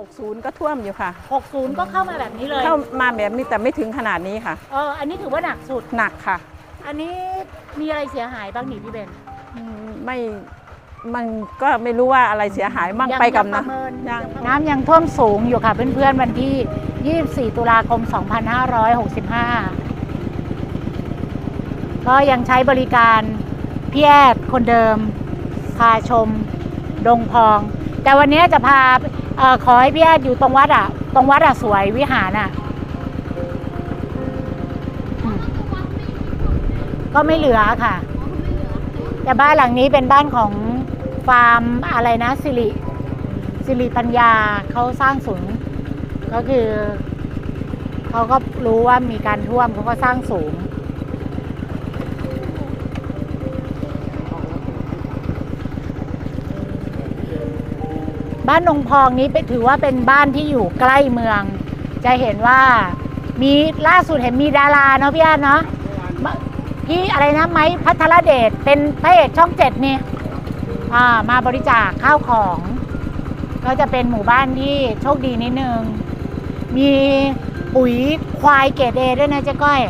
60 ก็ท่วมอยู่ค่ะ 60 ก็เข้ามาแบบนี้เลยเข้ามาแบบนี้แต่ไม่ถึงขนาดนี้ค่ะ เอออันนี้ถือว่าหนักสุด หนักค่ะ อันนี้มีอะไรเสียหายบ้างนี่พี่เบนอืมไม่มันก็ไม่รู้ว่าอะไรเสียหายมั่งไปกับปนะระเมินยังน้ำยังท่วมสูงอยู่ค่ะ เพื่อนๆวันที่ 24 ตุลาคม 2565 ก็ยังใช้บริการพี่แอดคนเดิม พาชม ดงพอง แต่วันนี้จะพา เออขอให้พี่แอดอยู่ตรงวัดอะ ตรงวัดอะสวยวิหารอะ ก็ไม่เหลือค่ะ แต่บ้านหลังนี้เป็นบ้านของฟาร์มอะไรนะสิริสิริปัญญาเขาสร้างศูนย์ก็คือ เขาก็รู้ว่ามีการท่วมเขาก็สร้างสูง บ้านนงพองนี้เป็นถือว่าเป็นบ้านที่อยู่ใกล้เมือง จะเห็นว่ามีล่าสุดเห็นมีดาราเนาะพี่อาร์ตเนาะพี่อะไรนะไม้พัทรเดชเป็นพระเอกช่องเจ็ดนี่อ่ามาบริจาคข้าวของ ก็จะเป็นหมู่บ้านที่โชคดีนิดนึง มีปุ๋ยควายเกรดเอด้วยนะเจ๊ก้อย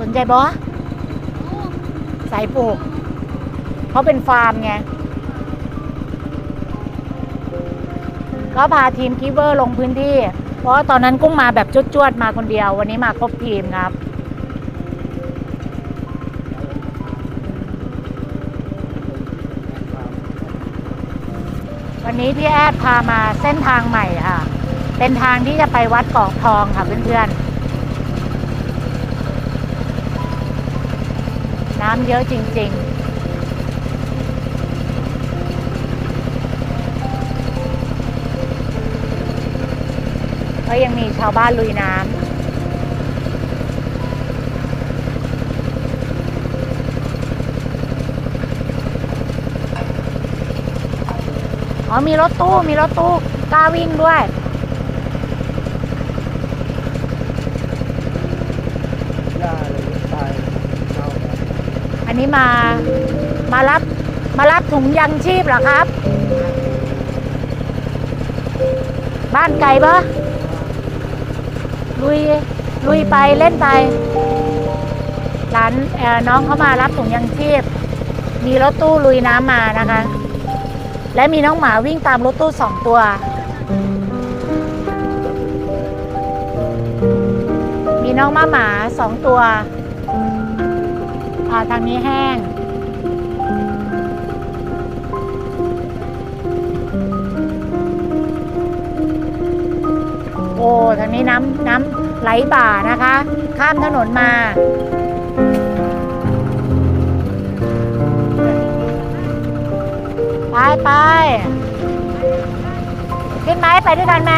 สนใจบอสายปลูกเขาเป็นฟาร์มไง ก็พาทีมกิเวอร์ลงพื้นที่ เพราะตอนนั้นกุ้งมาแบบจวดๆมาคนเดียว วันนี้มาครบทีมครับวันนี้พี่แอดพามาเส้นทางใหม่ค่ะ เป็นทางที่จะไปวัดเกาะทองค่ะเพื่อนๆ น้ำเยอะจริง ๆ ก็ยังมีชาวบ้านลุยน้ำอ๋อมีรถตู้ มีรถตู้กล้าวิ่งด้วย อันนี้มา มารับ มารับถุงยังชีพเหรอครับ บ้านไกลปะ ลุยลุยไปเล่นไป หลานน้องเขามารับถุงยังชีพ มีรถตู้ลุยน้ำมานะคะ และมีน้องหมาวิ่งตามรถตู้สองตัว มีน้องมาหมาสองตัวอ่าทางนี้แห้ง ทางนี้น้ำน้ำไหลบ่านะคะ ข้ามถนนมาไปไปขึ้นไหมไปด้วยกันไหม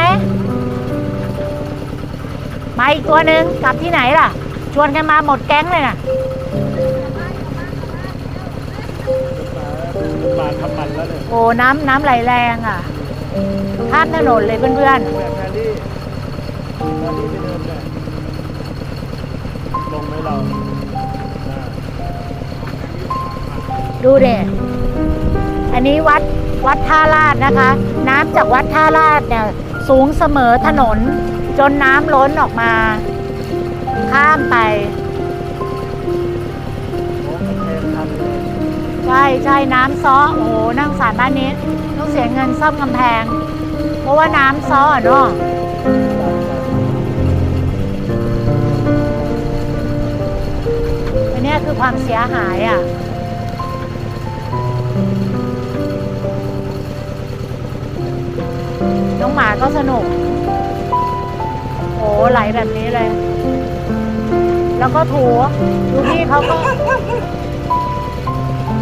มาอีกตัวหนึ่งกลับที่ไหนล่ะ ชวนกันมาหมดแก๊งเลยน่ะบาดทำมันแล้วเนี่ยโอ้น้ำน้ำไหลแรงอะ ข้ามถนนเลยเพื่อนแม่แพรรี่แพรรี่ไปเดินเลยลงไหมเราดูเด็อันนี้วัดวัดท่าลาดนะคะ น้ำจากวัดท่าลาดเนี่ยสูงเสมอถนน จนน้ำล้นออกมา ข้ามไปใช่ใช่น้ำซ้อโอ้โหนั่งสารบ้านนี้ต้องเสียเงินซ่อมกำแพง เพราะว่าน้ำซ้อเนาะ เนี้ยคือความเสียหายอะน้องหมาก็สนุก โอ้ไหลแบบนี้เลย แล้วก็ถูดูพี่เขาก็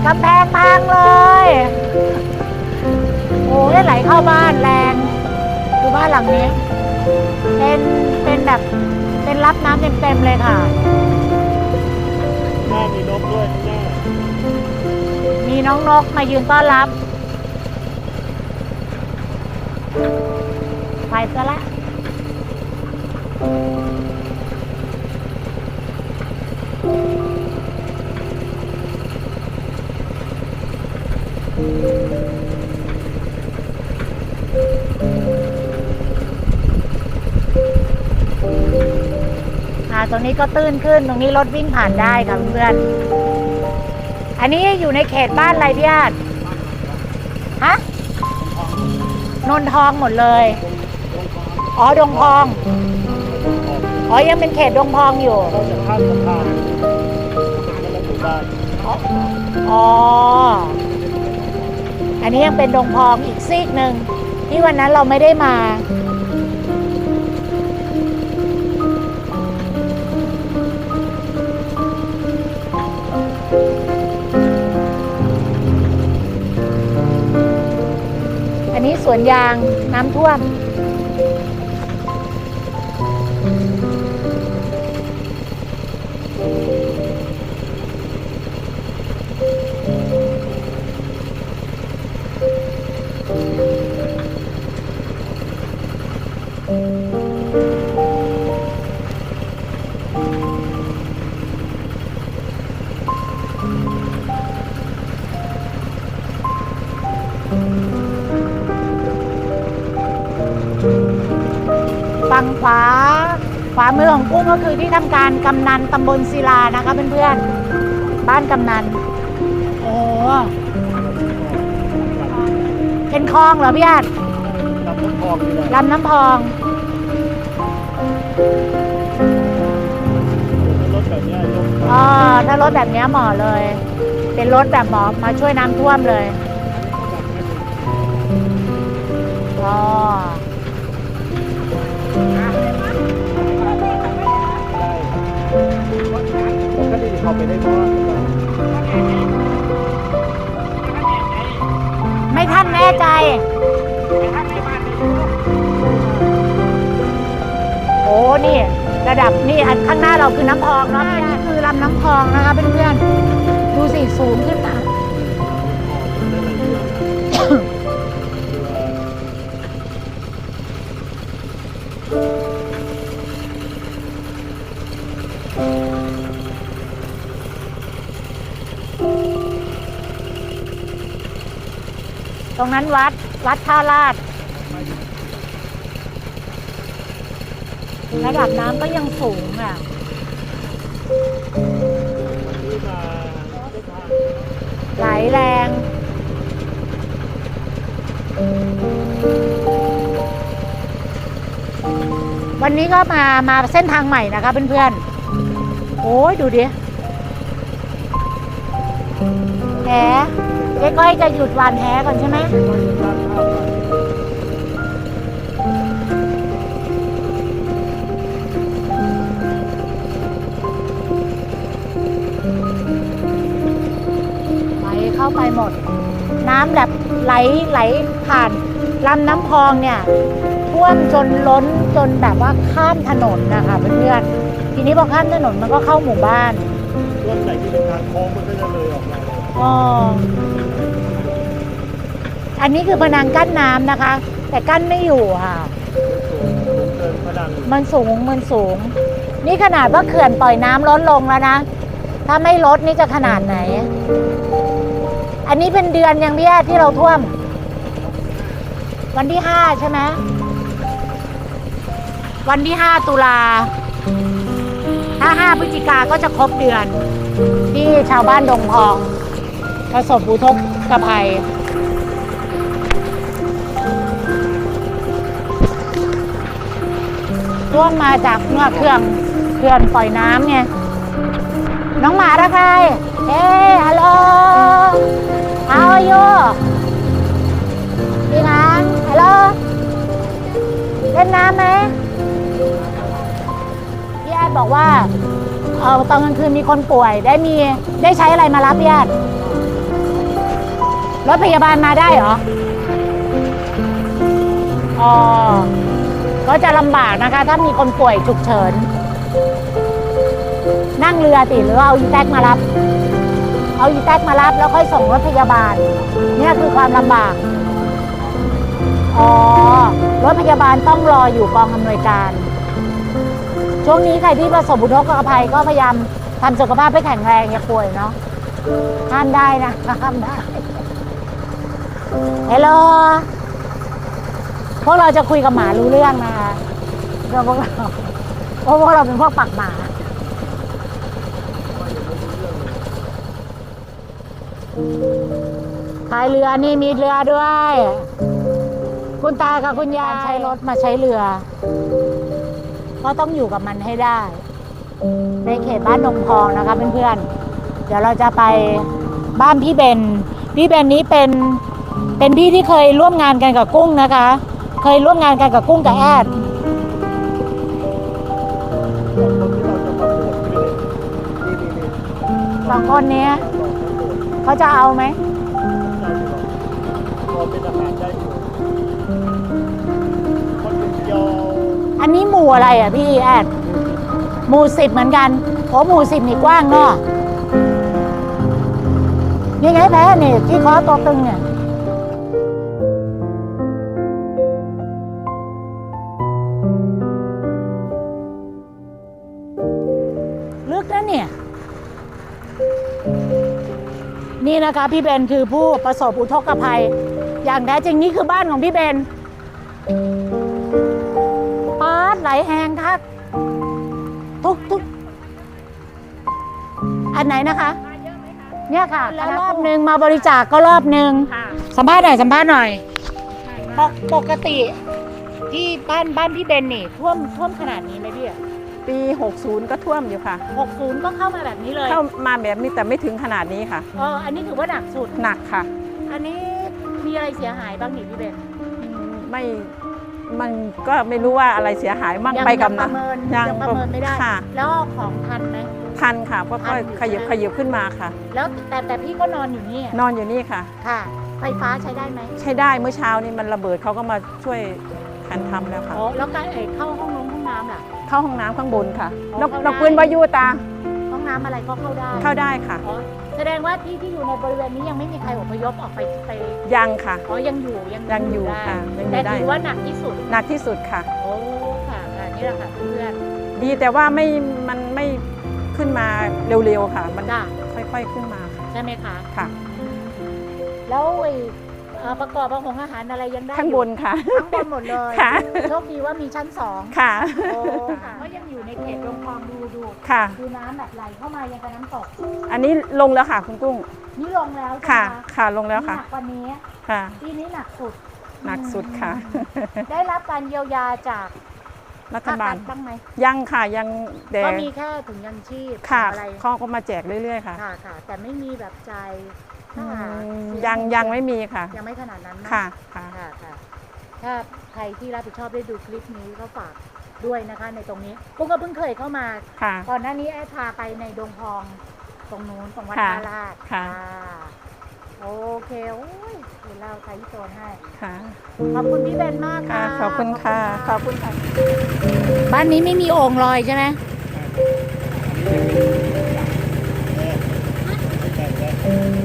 กำแพงพังเลย โอ้ยไหลเข้าบ้านแรงดูบ้านหลังนี้ เป็น เป็นแบบ เป็นรับน้ำเต็มๆเลยค่ะ หน้ามีนกด้วยข้างหน้ามีน้องนกมายืนต้อนรับ ไปซะละ ตรงนี้ก็ตื้นขึ้น ตรงนี้รถวิ่งผ่านได้ค่ะเพื่อนอันนี้อยู่ในเขตบ้านอะไรพี่อาจฮะนนทองหมดเลย อ๋อ ดงพอง อ๋อ ยังเป็นเขตดงพองอยู่เราจะข้ามสะพานแล้วถึงบ้านอ๋อ อันนี้ยังเป็นดงพองอีกซีกหนึ่งที่วันนั้นเราไม่ได้มา นี้สวนยางน้ำท่วม ฝั่งขวาขวามือของกุ้งก็คือที่ทำการกำนันตำบลศิลานะคะเพื่อนๆบ้านกำนันโอ้โหเป็นคลองเหรอพี่อาจลำน้ำพองนี่แหละลำน้ำพองรถแบบเนี้ยยกอ๋อถ้ารถแบบเนี้ยเหมาะเลย เป็นรถแบบเหมาะมาช่วยน้ำท่วมเลยอ๋อ เข้าไปได้บ้างไม่ท่านแน่ใจ โอ้นี่ ระดับนี่อันข้างหน้าเราคือน้ำพองเนาะนี่คือลำน้ำพองนะคะเพื่อนๆดูสิสูงขึ้นมา ตรงนั้นวัดวัดท่าลาด ระดับน้ำก็ยังสูงอะได้ทางไหลแรงวันนี้ก็มามาเส้นทางใหม่นะคะเพื่อนๆ โอ้ยดูดิแห เจ๊ก้อยจะหยุดหวานแหก่อนใช่ไหมข้ามข้ามไปไหลเข้าไปหมด น้ำแบบไหลไหลผ่านลำน้ำพองเนี่ยท่วมจนล้นจนแบบว่าข้ามถนนนะคะเพื่อนๆทีนี้พอข้ามถนนมันก็เข้าหมู่บ้าน รถไหนที่เป็นทางโค้งมันก็จะเลยออกมาเลยอ๋อ อันนี้คือพนังกั้นน้ำนะคะ แต่กั้นไม่อยู่ค่ะสูงสูงเกินพนังมันสูงมันสูง นี่ขนาดว่าเขื่อนปล่อยน้ำลดลงแล้วนะ ถ้าไม่ลดนี่จะขนาดไหน อันนี้เป็นเดือนยังพี่แอดที่เราท่วม วันที่ห้าใช่ไหมวันที่ห้าตุลาถ้าห้าพฤศจิกาก็จะครบเดือน ที่ชาวบ้านดงพอง ประสบอุทกภัย ร่วงมาจากเมื่อเครื่องเครื่องปล่อยน้ำไงน้องหมาระใครเฮ้ฮัลโหล how are you ดีนะฮัลโหลเล่นน้ำไหมพี่แอดบอกว่าเออตอนกลางคืนมีคนป่วยได้มีได้ใช้อะไรมารับพี่แอดรถพยาบาลมาได้เหรอ อ๋อ ก็จะลำบากนะคะ ถ้ามีคนป่วยฉุกเฉิน นั่งเรือติหรือเอาอีแท็กมารับ เอาอีแท็กมารับแล้วค่อยส่งรถพยาบาล เนี่ยคือความลำบาก อ๋อ รถพยาบาลต้องรออยู่กองอำนวยการ ช่วงนี้ใครที่ประสบอุทกภัยก็พยายามทำสุขภาพให้แข็งแรงอย่าป่วยเนาะห้ามได้นะห้ามได้เฮลโล พวกเราจะคุยกับหมารู้เรื่องนะคะเราพวกเราเพราะพวกเราเป็นพวกปักหมาพายเรือนี่มีเรือด้วย คุณตากับคุณยายใช้รถมาใช้เรือ ก็ต้องอยู่กับมันให้ได้ ในเขตบ้านนงพองนะคะเพื่อนๆ เดี๋ยวเราจะไปบ้านพี่เบน พี่เบนนี้เป็นเป็นพี่ที่เคยร่วมงานกันกับกุ้งนะคะ เคยร่วมงานกันกับกุ้งกับแอดสองคนนี้เขาจะเอาไหมอันนี้หมู่อะไรอะพี่แอดหมู่สิบเหมือนกันโอ้หมู่สิบนี่กว้างเนาะนี่ไงแพ้นี่ที่คอตัวตึงเนี่ย เนี่ย นี่นะคะพี่เบนคือผู้ประสบอุทกภัย อย่างแท้จริงนี่คือบ้านของพี่เบนปาดไหลแหงคักทุกทุกอันไหนนะคะ เนี่ยค่ะ แล้วรอบหนึ่งมาบริจาคก็รอบหนึ่งค่ะสัมภาษณ์หน่อยสัมภาษณ์หน่อยปกปกติที่บ้านบ้านพี่เบนนี่ท่วมท่วมขนาดนี้ไหมพี่ ปี 60 ก็ท่วมอยู่ค่ะหกศูนย์ก็เข้ามาแบบนี้เลยเข้ามาแบบนี้แต่ไม่ถึงขนาดนี้ค่ะเอออันนี้ถือว่าหนักสุด หนักค่ะ อันนี้มีอะไรเสียหายบ้างนี่พี่เบนไม่มันก็ไม่รู้ว่าอะไรเสียหายมั่งยังไปกับยังปนะระเมินยังยังประเมินไม่ได้ค่ะแล้วเอาของทันไหมทันค่ะเพราะทัก็นอยู่ขยับใช่ไหมขยับขึ้นมาค่ะ แล้วแต่แต่พี่ก็นอนอยู่นี่นอนอยู่นี่ค่ะค่ะ ไฟฟ้าใช้ได้ไหมใช้ได้เมื่อเช้านี้มันระเบิดเขาก็มาช่วยกันทำแล้วค่ะอ๋อแล้วการเอ่ยเข้าห้องน้ำห้องน้ำล่ะ เข้าห้องน้ำข้างบนค่ะอ๋อนกเข้าได้ นกปืนวายุตาห้องน้ำอะไรก็เข้าได้เข้าได้ค่ะ อ๋อแสดงว่าที่ที่อยู่ในบริเวณนี้ยังไม่มีใครอพยพออกไปไปยังค่ะ อ๋อยังอยู่ยังยังอยู่ได้ค่ะยังอยู่แต่ได้ถือว่าหนักที่สุด หนักที่สุดค่ะ โอ้ค่ะค่ะนี่แหละค่ะเพื่อนดีแต่ว่าไม่มันไม่ขึ้นมาเร็วๆค่ะ มันจ้าค่อยๆขึ้นมาค่ะใช่ไหมคะ ค่ะ แล้วไอ้ เอ่อประกอบอาหารอาหารอะไรยังได้ข้างบนค่ะทั้งบนหมดเลยค่ะ โชคดีว่ามีชั้นสองค่ะ โอ้ค่ะก็ยังอยู่ในเขตลงคลองดูดูค่ะ ดูน้ำแบบไหลเข้ามายังกับน้ำตกอันนี้ลงแล้วค่ะคุณกุ้ง นี่ลงแล้วใช่ค่ะ ไหมคะค่ะ ลงแล้วค่ะ นี่หนักกว่านี้ค่ะปีนี้หนักสุด หนักสุดค่ะ ได้รับการเยียวยาจากรัฐภาคบารัล ฐบ้างไหมยังค่ะ ยังแต่ก็มีแค่ถุงยังชีพค่ะอะไรเขาก็มาแจกเรื่อยๆค่ะ ค่ะค่ะ แต่ไม่มีแบบใจาย อืค่ามยังยังไม่มีค่ะ ยังไม่ขนาดนั้นนค่ะค่ะ ค่ะค่ะ ถ้าใครที่รับผิดชอบได้ดูคลิปนี้ก็ฝากด้วยนะคะ ในตรงนี้ปุ้งก็เพิ่งเคยเข้ามา ค่ะ ก่อนหน้านี้แอดพาไปในดงพองตรงนู้นตรงวัดค่ะท่าลาดค่ะ โอเคโอ้ยเดี๋ยวเราใช้ที่โซนให้ ค่ะขอบคุณพี่เบนมากค่ะ ค่ะ ขอบคุณค่ะ ขอบคุณค่ะ บ้านนี้ไม่มีโอ่งลอยใช่ไหมช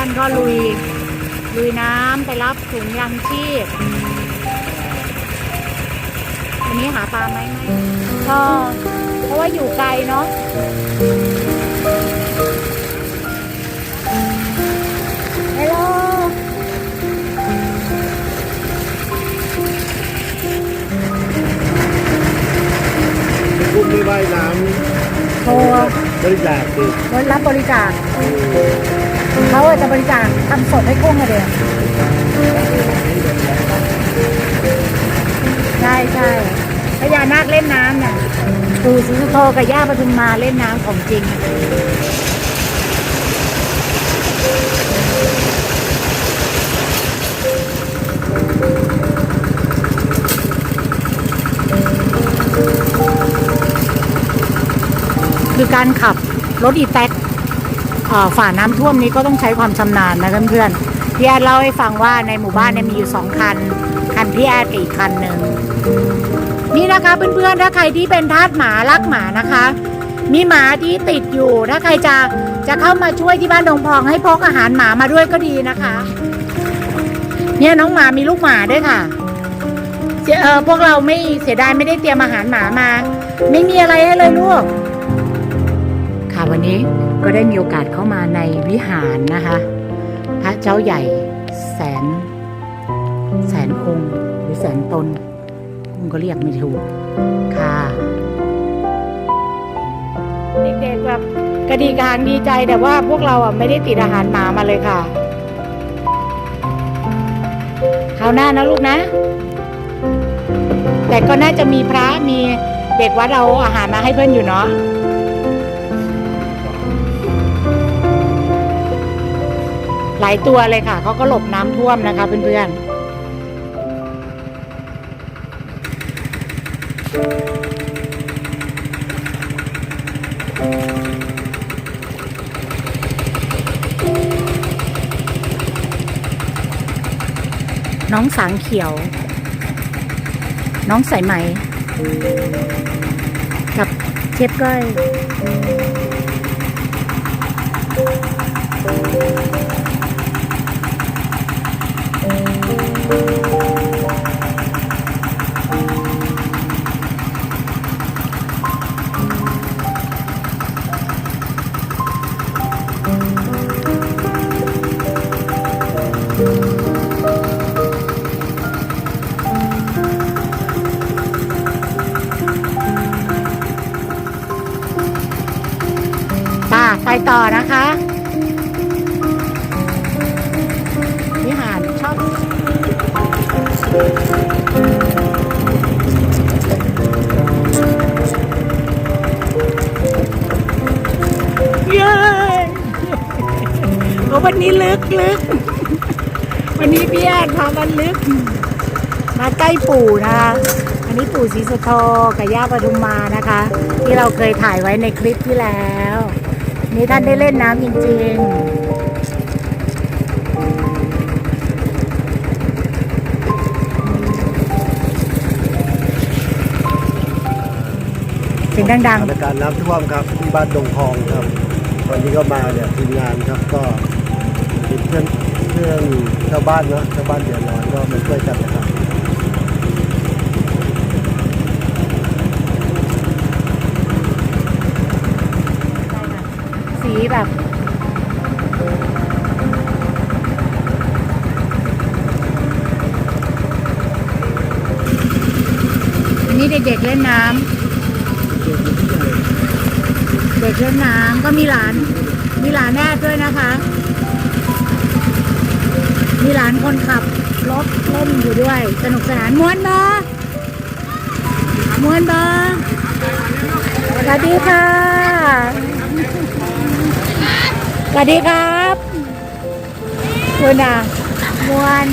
าวบ้านก็ลุย ลุยน้ำไปรับถุงยางชีพวันนี้หาปลาไหมไม่ก็เพราะว่าอยู่ไกลเนาะฮัลโหลกุ้งไม่ว่ายน้โทรำบริจาคสิรับบริจาค เขาอาจจะบริจาคทำสดให้กุ้งอะเดียวใช่ใช่พญานาคเล่นน้ำน่ะปู่ศรีสุโธกับย่าปทุมมาเล่นน้ำของจริงคือการขับรถอีแท็ก ฝ่าน้ำท่วมนี้ก็ต้องใช้ความชำนาญนะเพื่อนๆพี่แอดเล่าให้ฟังว่าในหมู่บ้านเนี่ยมีอยู่สองคัน คันพี่แอดกับอีกคันหนึ่งนี่นะคะเพื่อนๆถ้าใครที่เป็นทาสหมารักหมานะคะ มีหมาที่ติดอยู่ ถ้าใครจะจะเข้ามาช่วยที่บ้านดงพองให้พกอาหารหมามาด้วยก็ดีนะคะ เนี่ยน้องหมามีลูกหมาด้วยค่ะเออพวกเราไม่เสียดายไม่ได้เตรียมอาหารหมามา ไม่มีอะไรให้เลยลูก ค่ะวันนี้ก็ได้มีโอกาสเข้ามาในวิหารนะคะ พระเจ้าใหญ่แสน แสนองหรือแสนตนคุณก็เรียกไม่ถูกค่ะ เด็กๆแบบกระดีกหางดีใจแต่ว่าพวกเราอะไม่ได้ติดอาหารหมามาเลยค่ะคราวหน้านะลูกนะ แต่ก็น่าจะมีพระมีเด็กวัดเอาอาหารมาให้เพื่อนอยู่เนาะ หลายตัวเลยค่ะ เขาก็หลบน้ำท่วมนะคะเพื่อนๆน้องสางเขียว น้องสายไหม กับเชฟก้อย ป่า ไปต่อนะคะ เย้โอ้วันนี้ลึกลึกวันนี้พี่แอนพามันลึก มาใกล้ปู่นะคะ อันนี้ปู่ศรีสุโธกับย่าปทุมมานะคะ ที่เราเคยถ่ายไว้ในคลิปที่แล้ว นี่ท่านได้เล่นน้ำจริงๆ ดัง สถานการณ์น้ำท่วมครับที่บ้านดงทองครับ วันนี้ก็มาเนี่ยทีมงานครับก็มีเพื่อนเพื่อนชาวบ้านเนาะชาวบ้านเดือดร้อนก็มาช่วยกันนะครับๆ สีแบบ อันนี้เด็กๆเล่นน้ำ เด็กเล่นน้ำก็มีหลาน มีหลานแน่ด้วยนะคะ มีหลานคนขับรถเล่นอยู่ด้วย สนุกสนานม้วนเบอร์ม้วนเบอร์สวัสดีค่ะสวัสดีครับคุณอะมวน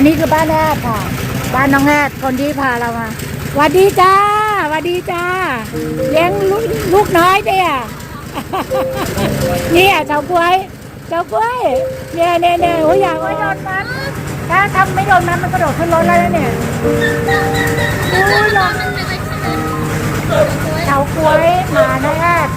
นนี้คือบ้านแอดค่ะ บ้านน้องแอดคนที่พาเรามาสวัสดีจ้าสวัสดีจ้า เลี้ยงลูกลูกน้อยเนี่ยเนี่ยเจ้ากล้วยเจ้ากล้วยเนี่ยเนี่ยเนี่ยโอ้ยอยากไม่โดนมันถ้าทำไม่โดนมันมันกระโดดขึ้นรถแล้วนะเนี่ยโอ้ยลองเจ้ากล้วยหมาน้องแอด